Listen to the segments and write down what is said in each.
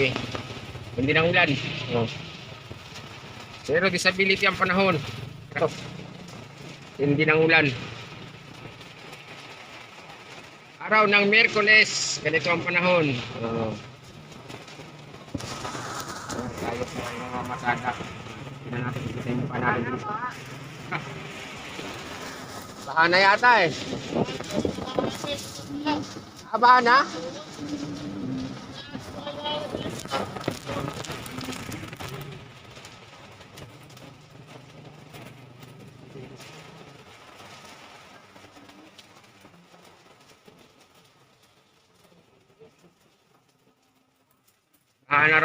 Sabi, hindi ng ulan. Oh. Pero disability ang panahon. Oh. Hindi ng ulan. Araw ng Merkules, ganito ang panahon. Oh. Tayo sa mga masada. Tingnan natin kita yung panahon. Baha na yata eh. Ah,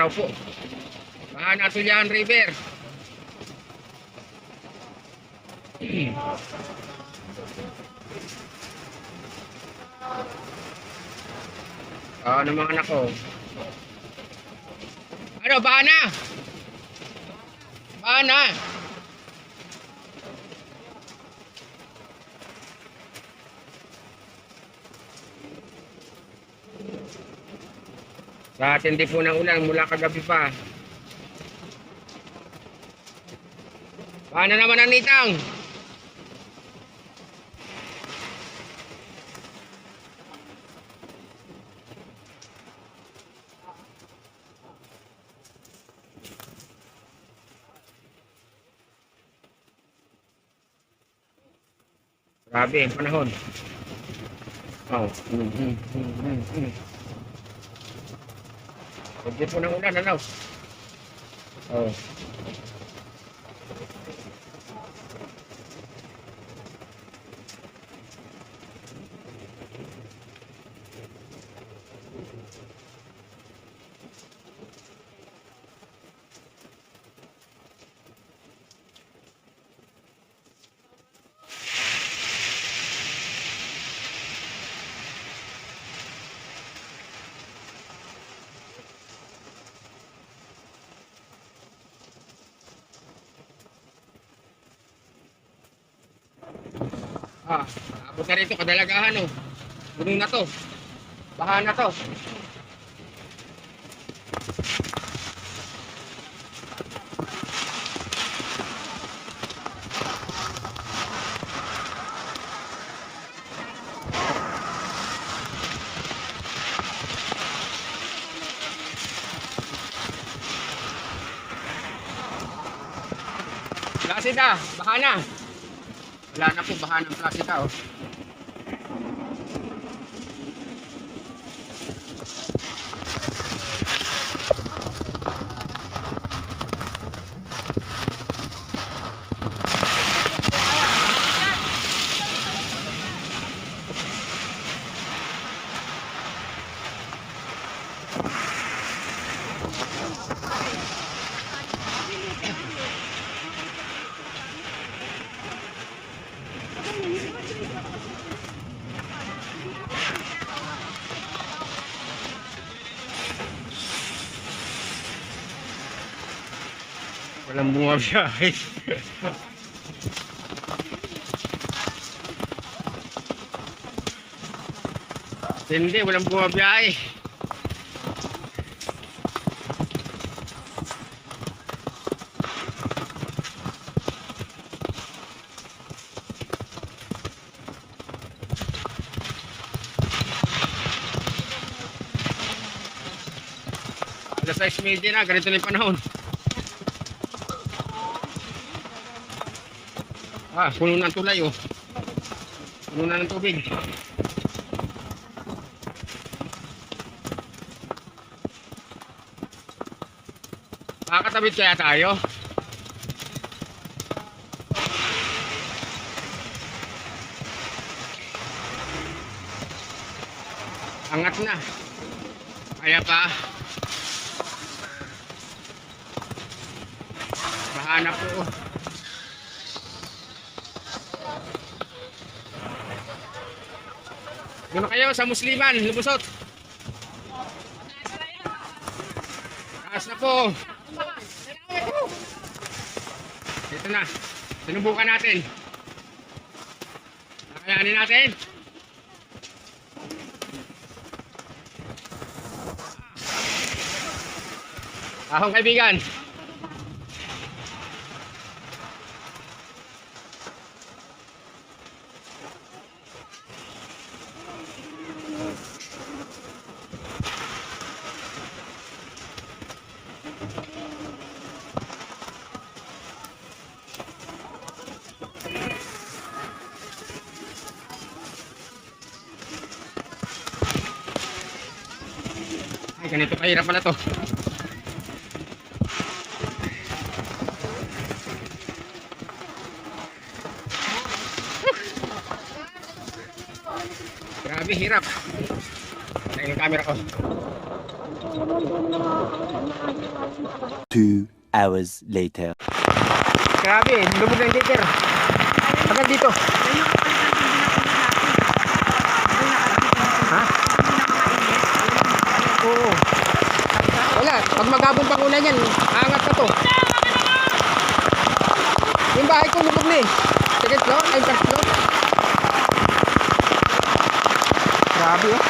baha na? Baha na raw po. Baha na Tulian River. Ah, ano mga anak ko? Ano, baha na? Baha na? Sa tindi po ng ulan mula kagabi pa. Paano naman ang nitang? Grabe, panahon. Oh. Mm, mm, mm, mm, Hindi po ng ulan, ano? Oh. Ah, abot na rito, kadalagahan oh. Puno na to. Baha na to. Plasida, baha na. Wala na po, baha ng plasida oh. Walang bunga biyahe. Hindi, walang bunga biyahe. Alas 6.30 na, ganito na yung panahon. Ah, puno ng tulay oh. Puno na ng tubig. Makakatawid kaya tayo? Angat na. Kaya pa. Bahana po. oh. Doon kayo sa Musliman, Lubusot. Taas na po. Ito na. Sinubukan natin. Kakayanin natin. Ahong kaibigan. Ay, ganito kahirap pala to. Grabe, hirap. Ayun yung camera ko. Two hours later. Grabe, lubog ng daycare. Hanggang dito. Ha? Oo. Wala, pag magabong pang una yan, aangat na to. Yung bahay ko lubog na eh. Second floor, ay first floor. Grabe oh.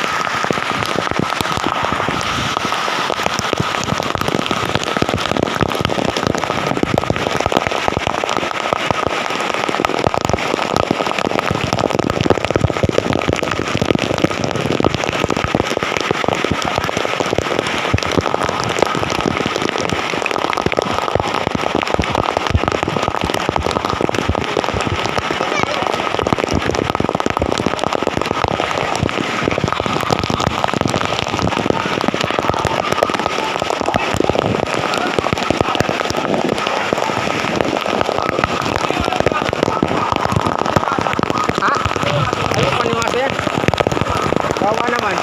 Ha? Ayaw paniwasa yan. Bawa naman.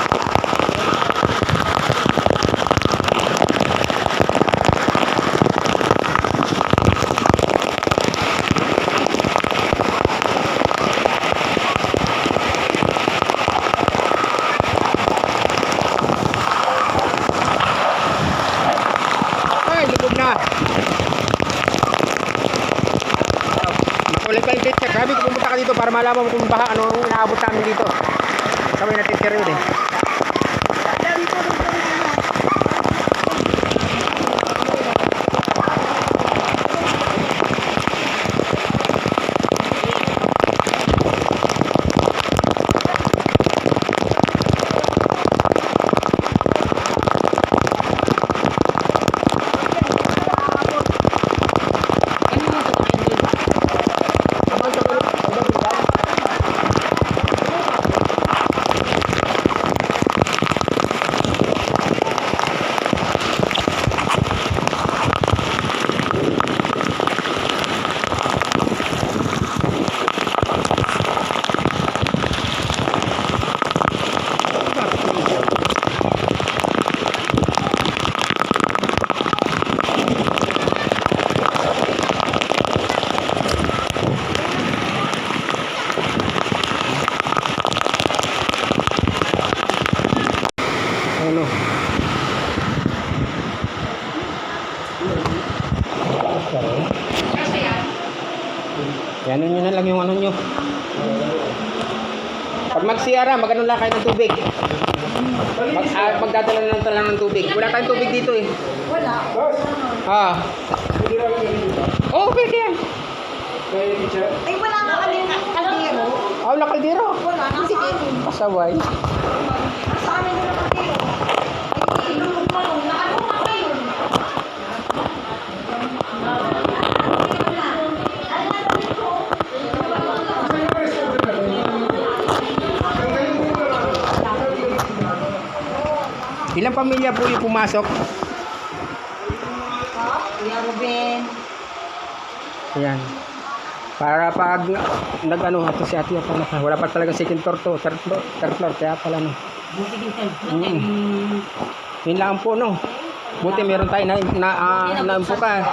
Ay, lubog na. Makulay pa picture. Grabe kung pumunta ka dito para malaman mo kung baka ano ang inaabot namin dito. Kami natitira yun eh. Ano? Yan nyo na lang yung ano nyo. Mag-CR, magano lang kayo ng tubig. Mag, ah, magdadala na lang talang ng tubig. Wala tayong tubig dito eh. Wala. Ah. Oo, oh, pwede yan. Ay, wala nga kami ng kaldero. Ah, wala kaldero. Wala, nasa amin. Pasaway. Nasa amin na kaldero. Ilang pamilya po yung pumasok? Kuya Ruben. Ayan. Para pag nag-ano, ito si ate pa na. Wala pa talaga second floor to, third floor, third floor, kaya pala no. Buti din kayo. Mm. Yun lang po no. Buti meron tayo na, na, uh, naimpo ka.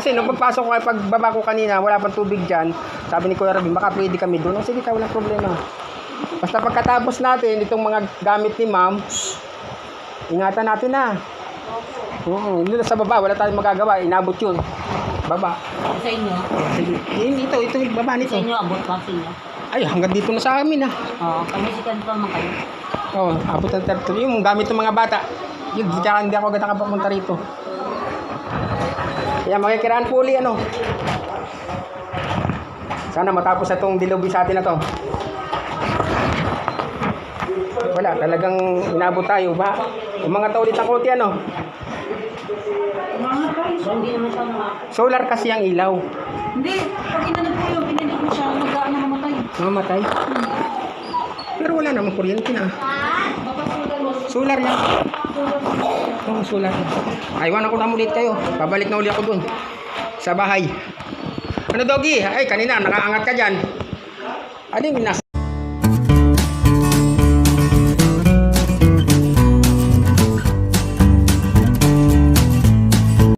Kasi nung pagpasok ko, pagbaba ko kanina, wala pang tubig dyan. Sabi ni Kuya Rabin, baka pwede kami doon. Oh, sige ka, walang problema. Basta pagkatapos natin, itong mga gamit ni ma'am, ingatan natin na. Oo, yun sa baba, wala tayong magagawa. Inabot yun. Baba. Sa inyo? Sige. Yun, ito, ito, yung baba nito. Sa inyo, abot pa sa inyo. Ay, hanggang dito na sa amin ah. Oo, kami si Kanto naman kayo. Oo, oh, abot ng territory. Yung gamit ng mga bata. Yun, tsaka hindi ako agad nakapapunta rito. Kaya makikiraan po uli ano. Sana matapos na itong dilubi sa atin na to. Wala, talagang inabot tayo ba? Umangat ulit ng konti ano. Hindi naman siya mga... Solar kasi ang ilaw. Hindi, pag inanap ko yung pininig mo siya, mag-aan na mamatay. Mamatay. Pero wala namang kuryente na. Solar yan. Oo, solar yan. Aywan ako na ulit kayo. Babalik na ulit ako dun. Sa bahay. Ano, Doggy? Ay, kanina, nakaangat ka dyan. Ano yung nas...